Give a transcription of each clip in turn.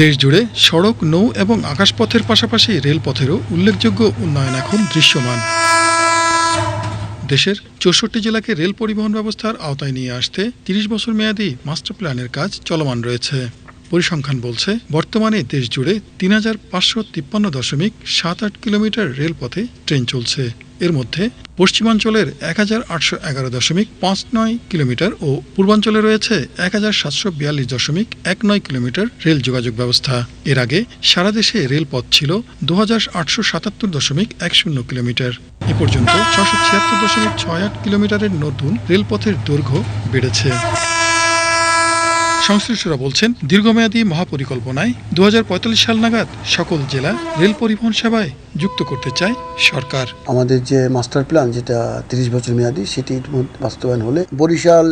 দেশ জুড়ে সড়ক, নৌ এবং আকাশপথের পাশাপাশি রেলপথেরও উল্লেখযোগ্য উন্নয়ন এখন দৃশ্যমান। দেশের চৌষট্টি জেলাকে রেল পরিবহন ব্যবস্থার আওতায় নিয়ে আসতে তিরিশ বছর মেয়াদী মাস্টার প্ল্যানের কাজ চলমান রয়েছে। পরিসংখ্যান বলছে, বর্তমানে দেশ জুড়ে তিন হাজার পাঁচশো তিপ্পান্ন দশমিক সাত আট কিলোমিটার রেলপথে ট্রেন চলছে। এর মধ্যে পশ্চিমাঞ্চলের এক হাজার আটশো এগারো দশমিক পাঁচ নয় কিলোমিটার ও পূর্বাঞ্চলে রয়েছে এক হাজার সাতশো বিয়াল্লিশ দশমিক এক নয় কিলোমিটার রেল যোগাযোগ ব্যবস্থা। এর আগে সারা দেশে রেলপথ ছিল দু হাজার আটশো সাতাত্তর দশমিক এক শূন্য কিলোমিটার। এ পর্যন্ত ছশো ছিয়াত্তর দশমিক ছয় আট কিলোমিটারের নতুন রেলপথের দৈর্ঘ্য বেড়েছে। সংশ্লিষ্টরা বলছেন, দীর্ঘমেয়াদী মহাপরিকল্পনায় দু হাজার পঁয়তাল্লিশ সাল নাগাদ সকল জেলা রেল পরিবহন সেবায় যুক্ত করতে চায় সরকার। আমাদের যে মাস্টার প্ল্যান যেটা তিরিশ বছর মেয়াদি মধ্যে বাস্তবায়ন হলে বরিশাল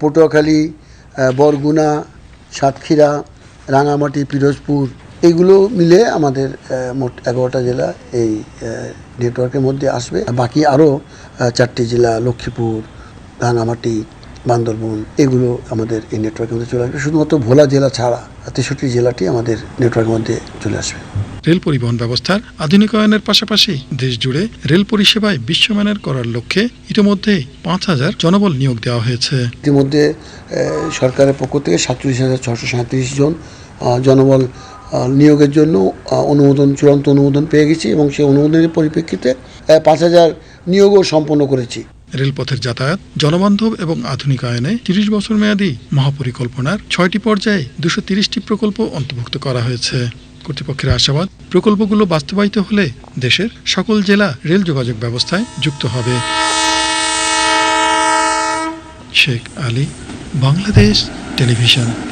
পটুয়াখালী বরগুনা, সাতক্ষীরা, রাঙামাটি, পিরোজপুর, এগুলো মিলে আমাদের মোট এগারোটা জেলা এই নেটওয়ার্কের মধ্যে আসবে। বাকি আরও চারটি জেলা, লক্ষ্মীপুর, রাঙামাটি বান্দরবন এগুলো আমাদের এই নেটওয়ার্কের মধ্যে চলে আসবে। শুধুমাত্র ভোলা জেলা ছাড়া তেষট্টি জেলাটি আমাদের নেটওয়ার্কের মধ্যে চলে আসবে। রেল পরিবহন ব্যবস্থার আধুনিকায়নের পাশাপাশি দেশ জুড়ে রেল পরিষেবায় বিশ্বমানের করার লক্ষ্যে ইতিমধ্যে পাঁচ হাজার জনবল নিয়োগ দেওয়া হয়েছে। ইতিমধ্যে সরকারের পক্ষ থেকে সাতচল্লিশ হাজার ছশো সাঁত্রিশ জন জনবল নিয়োগের জন্য অনুমোদন চূড়ান্ত অনুমোদন পেয়ে গেছি এবং সেই অনুমোদনের পরিপ্রেক্ষিতে পাঁচ হাজার নিয়োগও সম্পন্ন করেছি। রেলপথের যাতায়াত, জনবান্ধব এবং আধুনিকায়নে তিরিশ বছর মেয়াদী মহাপরিকল্পনার ছয়টি পর্যায়ে দুশো তিরিশটি প্রকল্প অন্তর্ভুক্ত করা হয়েছে। কর্তৃপক্ষের আশাবাদ, প্রকল্পগুলো বাস্তবায়িত হলে দেশের সকল জেলা রেল যোগাযোগ ব্যবস্থায় যুক্ত হবে। শেখ আলী, বাংলাদেশ টেলিভিশন।